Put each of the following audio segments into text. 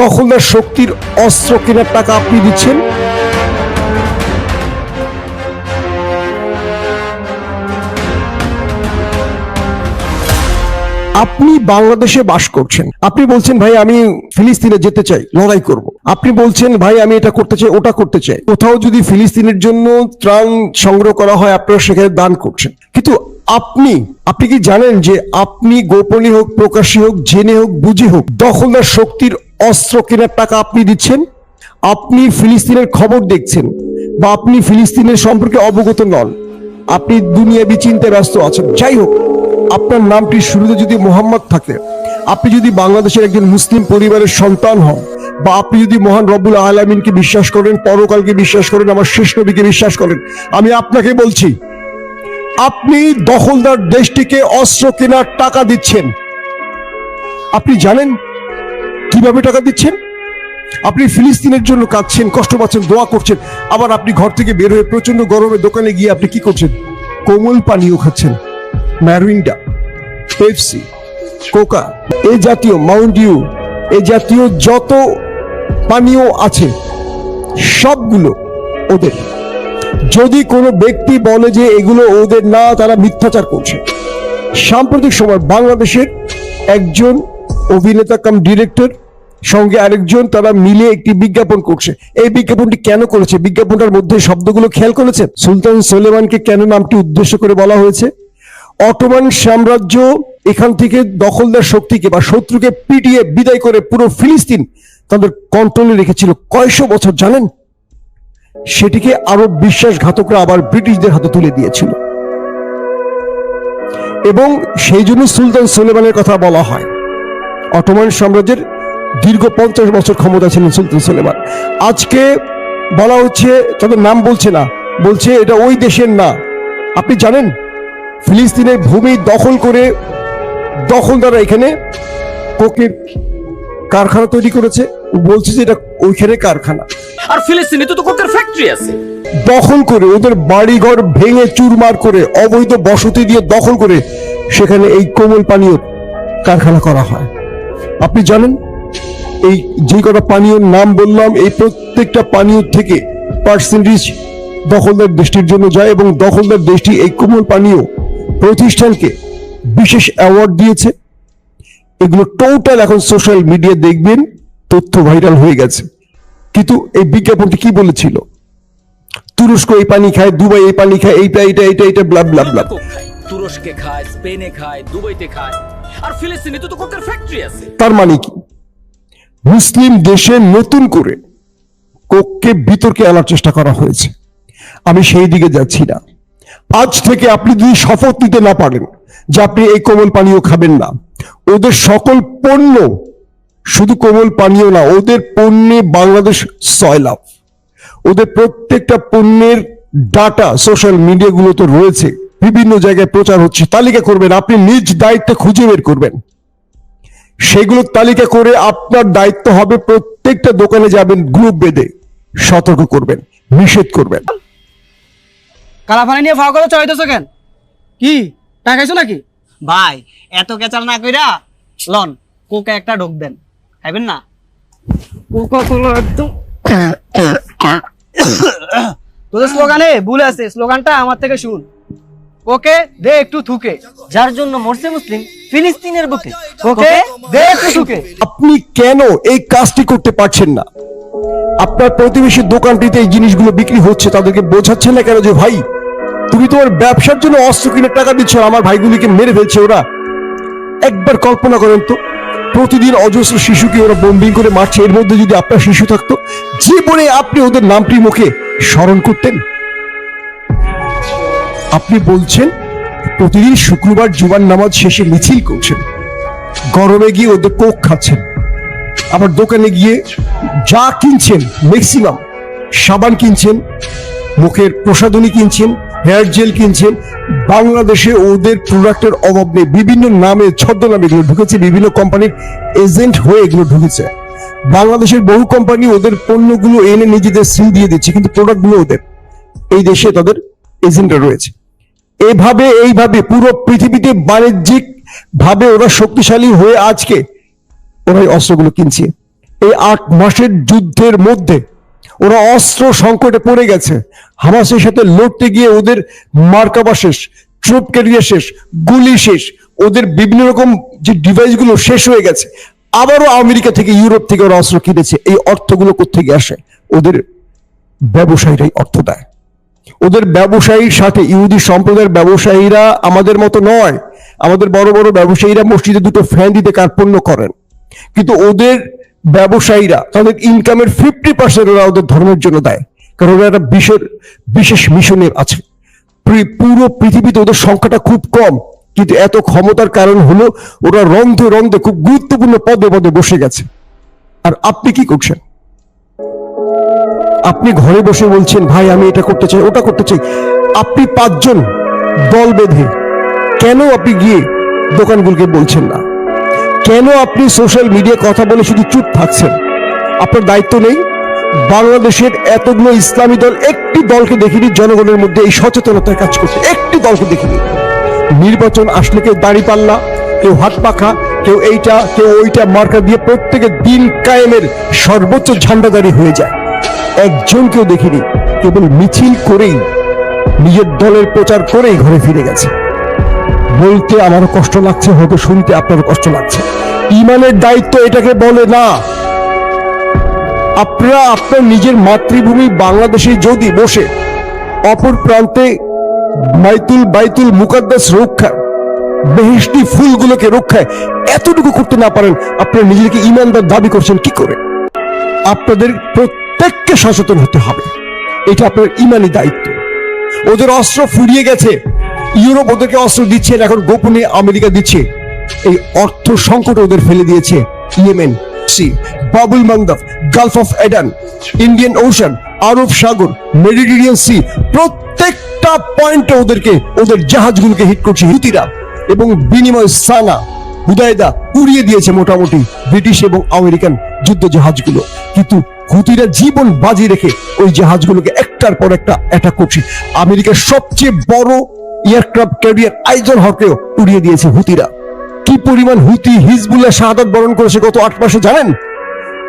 দখলদার শক্তির অস্ত্র কেনার টাকা আপনি দিচ্ছেন? আপনি বাংলাদেশে বাস করছেন। আপনি বলছেন, ভাই, আমি ফিলিস্তিনে যেতে চাই, লড়াই করব। আপনি বলছেন, ভাই, আমি এটা করতে চাই, ওটা করতে চাই। কোথাও যদি ফিলিস্তিনের জন্য ত্রাণ সংগ্রহ করা হয়, আপনারা সেখানে দান করছেন। কিন্তু আপনি আপনি কি জানেন যে আপনি গোপনে হোক প্রকাশী হোক, জেনে হোক, বুঝে হোক, দখলদার শক্তির অস্ত্র কেনার টাকা আপনি দিচ্ছেন? আপনি ফিলিস্তিনের খবর দেখছেন বা আপনি ফিলিস্তিনের সম্পর্কে অবগত নন? আপনি দুনিয়াবি চিন্তায় ব্যস্ত আছেন। যাই হোক, আপনার নামটি শুরুতে যদি মোহাম্মদ থাকে, আপনি যদি বাংলাদেশের একজন মুসলিম পরিবারের সন্তান হন বা আপনি যদি মহান রব্বুল আলমিনকে বিশ্বাস করেন, পরকালকে বিশ্বাস করেন, আমার শেষ নবীকে বিশ্বাস করেন, আমি আপনাকে বলছি আপনি দখলদার দেশটিকে অস্ত্র কেনার টাকা দিচ্ছেন। আপনি জানেন কীভাবে টাকা দিচ্ছেন? আপনি ফিলিস্তিনের জন্য কাঁদছেন, কষ্ট পাচ্ছেন, দোয়া করছেন। আবার আপনি ঘর থেকে বের হয়ে প্রচণ্ড গরমে দোকানে গিয়ে আপনি কি করছেন? কোমল পানীয় খাচ্ছেন। ম্যারিন্ডা, পেপসি, কোকা এই জাতীয় মাউন্ট ইউ এই জাতীয় যত পানীয় আছে, সবগুলো ওদের। যদি কোনো ব্যক্তি বলে যে এগুলো ওদের না, তারা মিথ্যাচার করছে। সাম্প্রতিক সময় বাংলাদেশের একজন অভিনেতা কাম ডিরেক্টর, সঙ্গে আরেকজন তারা মিলে একটি বিজ্ঞাপন করছে। এই বিজ্ঞাপনটি কেন করেছে? বিজ্ঞাপনটার মধ্যে শব্দগুলো খেয়াল করেছে সুলতান সোলেমানকে কেন নামটি উদ্দেশ্য করে বলা হয়েছে? অটোমান সাম্রাজ্য এখান থেকে দখলদার শক্তিকে বা শত্রুকে পিটিয়ে বিদায় করে পুরো ফিলিস্তিন তাদের কন্ট্রোলে রেখেছিল। কয়শো বছর, জানেন? সেটিকে আরব বিশ্বাসঘাতকরা আবার ব্রিটিশদের হাতে তুলে দিয়েছিল। এবং সেই জন্য সুলতান সুলেমানের কথা বলা হয়। অটোমান সাম্রাজ্যের দীর্ঘ পঞ্চাশ বছর ক্ষমতা ছিলেন সুলতান সুলেমান। আজকে বলা হচ্ছে, তাদের নাম বলছে না, বলছে এটা ওই দেশের না। আপনি জানেন, ফিলিস্তিনের ভূমি দখল করে দখলদাররা এখানে কোকের কারখানা তৈরি করেছে ও বলছে যে এটা ওইখানে কারখানা। আর ফিলিস্তিনে তো তো কোকের ফ্যাক্টরি আছে। দখল করে ওদের বাড়িঘর ভেঙে চুরমার করে অবৈধ বসতি দিয়ে দখল করে সেখানে এই কোমল পানীয় কারখানা করা হয়। আপনি জানেন এই যে কটা পানীয়র নাম বললাম এই প্রত্যেকটা পানীয় থেকে পার্সেন্টেজ দখলদার দেশটির জন্য যায় এবং দখলদার দেশটি এই কোমল পানীয় প্রতিষ্ঠানকে বিশেষ অ্যাওয়ার্ড দিয়েছে। এগুলো টোটাল এখন সোশ্যাল মিডিয়া দেখবেন তথ্য ভাইরাল হয়ে গেছে। কিন্তু এই বিজ্ঞাপনটি কি বলেছিল? তুরস্ক এই পানি খায় দুবাই এই পানি খায় এইটা এইটা এইটা এইটা ব্লাব ব্লাব ব্লা কোক খায়। তুরস্কে খায় স্পেনে খায় দুবাইতে খায় আর ফিলিস্তিনে তো কোকের ফ্যাক্টরি আছে। তার মানে কি? মুসলিম দেশে নতুন করে কোককে বিতর্কে আনার চেষ্টা করা হয়েছে। আমি সেই দিকে যাচ্ছি না। আজ থেকে আপনি যদি শপথ নিতে না পারেন যে আপনি এই কোমল পানীয় খাবেন না। ওদের সকল পণ্য শুধু কোমল পানীয় না, ওদের পণ্যে বাংলাদেশ সয়লাভ। ওদের প্রত্যেকটা পণ্যের ডাটা সোশ্যাল মিডিয়াগুলো তো রয়েছে। বিভিন্ন জায়গায় প্রচার হচ্ছে, তালিকা করবেন, আপনি নিজ দায়িত্বে খুঁজে বের করবেন। সেগুলোর তালিকা করে আপনার দায়িত্ব হবে প্রত্যেকটা দোকানে যাবেন, গ্রুপ বেঁধে সতর্ক করবেন, নিষেধ করবেন। কালা পানি নিয়ে ফাও করে চড়াইতেছো কেন? কি? টাকাইছো নাকি? ভাই এত কেচাল না কইরা লন কোকে একটা ঢোক দেন। খাইবেন না? কোকা কোলা একদম। তোদের স্লোগানে ভুল আছে স্লোগানটা আমার থেকে শুন। ওকে দে একটু থুকে। যার জন্য মরছে মুসলিম ফিলিস্তিনের বুকে। ওকে দে একটু থুকে। আপনি কেন এই কাজটি করতে পারছেন না? আপনার প্রতিবেশী দোকানটিতে এই জিনিসগুলো বিক্রি হচ্ছে তাদেরকে বোঝাচ্ছেন না কেন যে ভাই তুমি তোমার ব্যবসার জন্য অস্ত্র কিনে টাকা দিচ্ছ আমার ভাইগুলিকে মেরে ফেলছে ওরা। একবার কল্পনা করেন তো, প্রতিদিন অজস্র শিশুকে ওরা বোম্বিং করে মারছে। এর মধ্যে যদি আপনার শিশু থাকতো, জীবনে আপনি ওদের নামটি মুখে স্মরণ করতেন। আপনি বলছেন, প্রতিদিন শুক্রবার জুমার নামাজ শেষে মিছিল করছেন। গরমে গিয়ে ওদের কোক খাচ্ছেন। আবার দোকানে গিয়ে যা কিনছেন ম্যাক্সিমাম সাবান কিনছেন, মুখের প্রসাধনী কিনছেন হেয়ার জেল কিনছেন। বাংলাদেশে ওদের প্রোডাক্টের অভাব নেই। বিভিন্ন নামে ছদ্মনামে এগুলো ঢুকেছে, বিভিন্ন কোম্পানির এজেন্ট হয়ে এগুলো ঢুকেছে। বাংলাদেশের বহু কোম্পানি ওদের পণ্যগুলো এনে নিজেদের সিল দিয়ে দিচ্ছে, কিন্তু প্রোডাক্টগুলো ওদের, এই দেশে তাদের এজেন্টরা রয়েছে। এভাবে, এইভাবে পুরো পৃথিবীতে বাণিজ্যিক ভাবে ওরা শক্তিশালী হয়ে আজকে ওরা অস্ত্রগুলো কিনছে। এই আট মাসের যুদ্ধের মধ্যে ওরা অস্ত্র সংকটে পড়ে গেছে। হামাসের সাথে লড়তে গিয়ে ওদের মার্কাবা শেষ, ট্রুপ ক্যারিয়ার শেষ, গুলি শেষ, ওদের বিভিন্ন রকম যে ডিভাইসগুলো শেষ হয়ে গেছে। আবারও আমেরিকা থেকে, ইউরোপ থেকে ওরা অস্ত্র কিনেছে। এই অর্থগুলো কোথেকে আসে? ওদের ব্যবসায়ীরাই অর্থ দেয়। ওদের ব্যবসায়ীর সাথে, ইহুদি সম্প্রদায়ের ব্যবসায়ীরা আমাদের মতো নয়। আমাদের বড় বড় ব্যবসায়ীরা মসজিদে দুটো ফ্যান দিতে কার্পণ্য করেন। কিন্তু ওদের ব্যবসায়ীরা তাদের ইনকামের ফিফটি পার্সেন্ট ওরা ওদের ধর্মের জন্য দেয়। কারণ ওরা একটা বিশেষ বিশেষ মিশনে আছে। পুরো পৃথিবীতে ওদের সংখ্যাটা খুব কম। কিন্তু এত ক্ষমতার কারণ হলো ওরা রন্ধে রন্ধে খুব গুরুত্বপূর্ণ পদে পদে বসে গেছে। আর আপনি কি করছেন? আপনি ঘরে বসে বলছেন, ভাই, আমি এটা করতে চাই, ওটা করতে চাই। আপনি পাঁচজন দল বেঁধে কেন আপনি গিয়ে দোকানগুলোকে বলছেন না? কেন আপনি সোশ্যাল মিডিয়া কথা বলে শুধু চুপ থাকছেন? আপনার দায়িত্ব নেই? বাংলাদেশের এতগুলো ইসলামী দল একটি দলকে দেখিনি, জনগণের মধ্যে এই সচেতনতার কাজ করছে। একটি দলকে দেখিনি। নির্বাচন আসলে কেউ দাড়ি পাল্লা, কেউ হাত পাখা, কেউ এইটা, কেউ ওইটা মার্কা দিয়ে প্রত্যেকে দিন কায়েমের সর্বোচ্চ ঝান্ডাদারি হয়ে যায়। একজনকেও দেখিনি, কেবল মিছিল করেই, নিজের দলের প্রচার করেই ঘরে ফিরে গেছে। বলতে আমারও কষ্ট লাগছে, হয়তো শুনতে আপনার কষ্ট লাগছে। ইমানের দায়িত্ব এটাকে বলে না। আপনারা আপনার নিজের মাতৃভূমি বাংলাদেশে যদি বসে, অপর প্রান্তে মাইতুল বাইতুল মুকাদ্দাস রক্ষা, বেহেশতি ফুলগুলোকে রক্ষায় এতটুকু করতে না পারেন, আপনারা নিজেকে ইমানদার দাবি করছেন কি করে? আপনাদের প্রত্যেককে সচেতন হতে হবে। এটা আপনার ইমানি দায়িত্ব। ওদের অস্ত্র ফুরিয়ে গেছে। ইউরোপ ওদেরকে অস্ত্র দিচ্ছে, এখন গোপনে আমেরিকা দিচ্ছে। এই অর্থ সংকট ওদের ফেলে দিয়েছে। Yemen, sea, Bab el Mandeb gulf of Aden, Indian ocean, আরব সাগর, মেডিটেরিয়ান সি, প্রত্যেকটা পয়েন্টে ওদেরকে, ওদের জাহাজগুলোকে হিট করছে হুতিরা। এবং বিনিময় সানা হুদায়দা উড়িয়ে দিয়েছে মোটামুটি ব্রিটিশ এবং আমেরিকান যুদ্ধ জাহাজগুলো। কিন্তু হুতিরা জীবন বাজি রেখে ওই জাহাজগুলোকে একটার পর একটা অ্যাটাক করছে। আমেরিকার সবচেয়ে বড় এয়ারক্রাফট ক্যারিয়ার আইজন হকেও উড়িয়ে দিয়েছে হুতিরা। কি পরিমাণ হুতি হিজবুল্লাহ শাহাদত বরণ করেছে গত আট মাসে জানেন?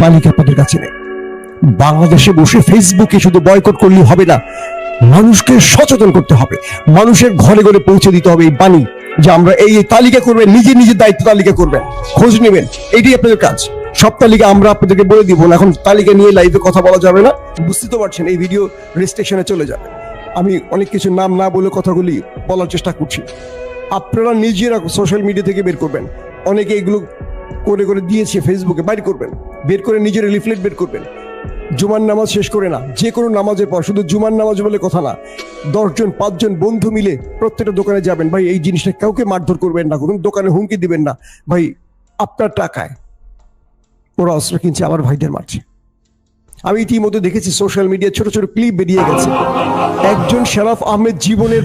তালিকা আপনাদের কাছে নেই। বাংলাদেশে বসে ফেসবুকে শুধু বয়কট করলে হবে না, মানুষকে সচেতন করতে হবে। মানুষের ঘরে ঘরে পৌঁছে দিতে হবে এই বাণী যে আমরা এই তালিকা করবেন, নিজে নিজের দায়িত্ব তালিকা করবেন। খোঁজ নেবেন, এটাই আপনাদের কাজ। সব তালিকা আমরা আপনাদেরকে বলে দিব এখন তালিকা নিয়ে লাইভে কথা বলা যাবে না। বুঝতে তো পারছেন, এই ভিডিও রেজিস্ট্রেশনে চলে যাবে। আমি অনেক কিছু নাম না বলে কথাগুলি বলার চেষ্টা করছি। আপনারা নিজেরা সোশ্যাল মিডিয়া থেকে বের করবেন। অনেকে এগুলো করে করে দিয়েছে ফেসবুকে বাইর করবেন। বের করে নিজের লিফলেট বের করবেন। জুমার নামাজ শেষ করে না, যে কোনো নামাজের পর, শুধু জুমার নামাজ বলে কথা না, দশজন, পাঁচজন বন্ধু মিলে প্রত্যেকটা দোকানে যাবেন, ভাই, এই জিনিসটা কাউকে মারধর করবেন না কোনো দোকানে হুমকি দিবেন না। ভাই, আপনার টাকায় ওরা অস্ত্র কিনছে, আমার ভাইদের মারছে। আমি ইতিমধ্যে দেখেছি সোশ্যাল মিডিয়া ছোট ছোট ক্লিপ বেরিয়ে গেছে। একজন শরাফ আহমেদ জীবনের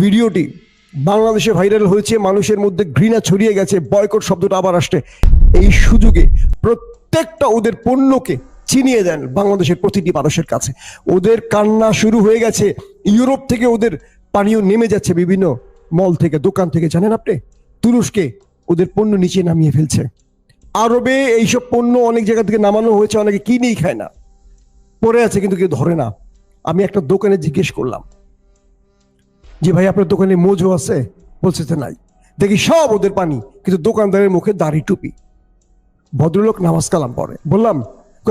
ভিডিওটি বাংলাদেশে ভাইরাল হয়েছে, মানুষের মধ্যে ঘৃণা ছড়িয়ে গেছে বয়কট শব্দটা আবার আসছে। এই সুযোগে প্রত্যেকটা ওদের পণ্যকে চিনিয়ে দেন বাংলাদেশের প্রতিটি মানুষের কাছে। ওদের কান্না শুরু হয়ে গেছে, ইউরোপ থেকে ওদের পানীয় নেমে যাচ্ছে, বিভিন্ন মল থেকে, দোকান থেকে, জানেন আপনি? তুরস্কে ওদের পণ্য নিচে নামিয়ে ফেলছে। আরবে এইসব পণ্য অনেক জায়গা থেকে নামানো হয়েছে, অনেকে কিনেই খায় না। পড়ে আছে কিন্তু কেউ ধরে না। আমি একটা দোকানে জিজ্ঞেস করলাম যে ভাই, আপনার দোকানে মোজো আছে? বলছে যে নাই। দেখি সব ওদের পানি, কিন্তু দোকানদারের মুখে দাড়ি টুপি। ভদ্রলোক নামাজ কালাম পড়ে। বললাম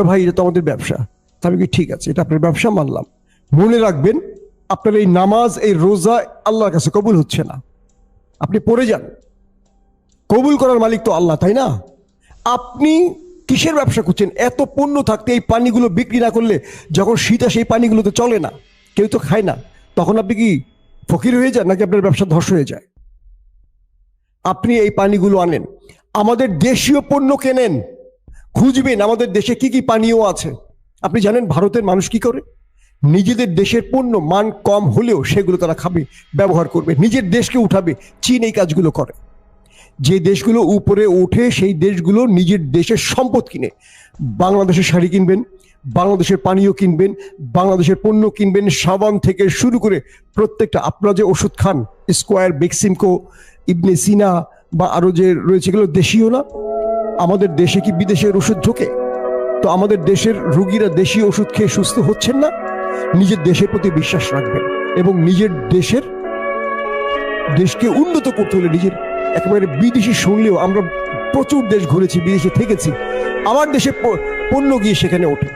ভাই, এটা তো আমাদের ব্যবসা। তা আমি কি ঠিক আছে, এটা আপনার ব্যবসা মানলাম। মনে রাখবেন, আপনার এই নামাজ, এই রোজা আল্লাহর কাছে কবুল হচ্ছে না। আপনি পড়ে যান। কবুল করার মালিক তো আল্লাহ, তাই না? আপনি কিসের ব্যবসা করছেন? এত পণ্য থাকতে এই পানিগুলো বিক্রি না করলে যখন শীত আসে এই পানিগুলো তো চলে না, কেউ তো খায় না। তখন আপনি কি ফকির হয়ে যান নাকি আপনার ব্যবসা ধস হয়ে যায়? আপনি এই পানিগুলো আনেন। আমাদের দেশীয় পণ্য কেনেন? খুঁজবেন আমাদের দেশে কি কি পানীয় আছে। আপনি জানেন ভারতের মানুষ কি করে? নিজেদের দেশের পণ্য মান কম হলেও সেগুলো তারা খাবে, ব্যবহার করবে, নিজের দেশকে উঠাবে, চীন এই কাজগুলো করে। যে দেশগুলো উপরে ওঠে সেই দেশগুলো নিজের দেশের সম্পদ কিনে। বাংলাদেশের শাড়ি কিনবেন, বাংলাদেশের পানীয় কিনবেন, বাংলাদেশের পণ্য কিনবেন, সাবান থেকে শুরু করে প্রত্যেকটা। আপনারা যে ওষুধ খান, স্কোয়ার বেক্সিমকো ইবনে সিনা বা আরও যে রয়েছে, এগুলো দেশীয় না? আমাদের দেশে কি বিদেশের ওষুধ ঢোকে? তো আমাদের দেশের রুগীরা দেশীয় ওষুধ খেয়ে সুস্থ হচ্ছেন না? নিজের দেশের প্রতি বিশ্বাস রাখবেন এবং নিজের দেশের দেশকে উন্নত করতে হলে নিজের একেবারে বিদেশি শুনলেও আমরা প্রচুর দেশ ঘুরেছি, বিদেশে থেকেছি। আমার দেশে পণ্য গিয়ে সেখানে ওঠে।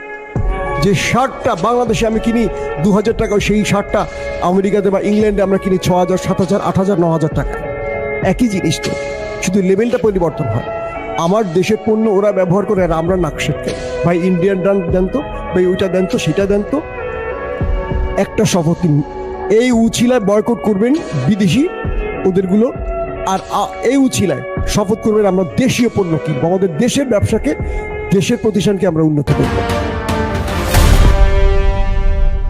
যে শার্টটা বাংলাদেশে আমি কিনি দু হাজার টাকা, সেই শার্টটা আমেরিকাতে বা ইংল্যান্ডে আমরা কিনি ছ হাজার সাত হাজার আট হাজার ন হাজার টাকা। একই জিনিস তো, শুধু লেভেলটা পরিবর্তন হয়। আমার দেশের পণ্য ওরা ব্যবহার করে আর আমরা নাকশেপ খাই ভাই ইন্ডিয়ান ডান দেন তো, ভাই ওইটা দেন তো, সেটা দেন তো। একটা শপথ। এই উচিলায় বয়কট করবেন বিদেশি ওদেরগুলো। আর এই উচিলায় শপথ করবেন আমরা দেশীয় পণ্য কিনবো। আমাদের দেশের ব্যবসাকে, দেশের প্রতিষ্ঠানকে আমরা উন্নত করব।